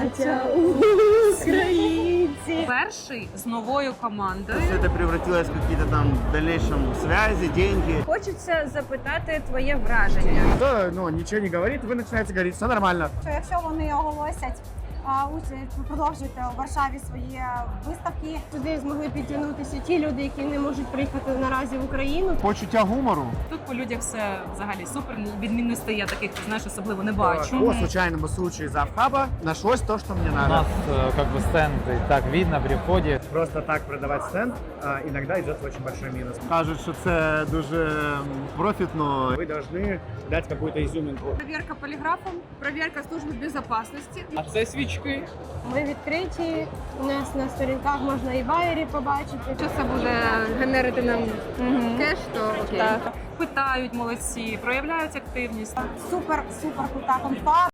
Борються українці. Перший з новою командою. Все це превратилось в какие-то там в дальнейшем связи, деньги. Хочеться запитати твоє враження. Да, ну, ничего не говорить, вы начинаете говорити, все нормально. що якщо вони оголосять участь, продовжують у Варшаві свої е, виставки, Туди змогли підтягнутися ті люди, які не можуть приїхати наразі в Україну. Почуття гумору. Тут по людях все взагалі супер. Відмінностей я таких знаєш особливо не бачу. По случайному случаю из Авхаба нашлось то, что мне У надо. нас э, как бы стенд и так видно при входе. Просто так продавать стенд а, иногда идет в очень большой минус. Кажуть, що це дуже м, профітно. Ви должны дать какую-то изюминку. Перевірка поліграфом, перевірка служби безпечності. А це свічки. Ми відкриті. У нас на сторінках можна і байері побачити. Якщо це буде генерити нам кеш, то окей. Питають молодці, проявляють активність. супер супер крута конфа.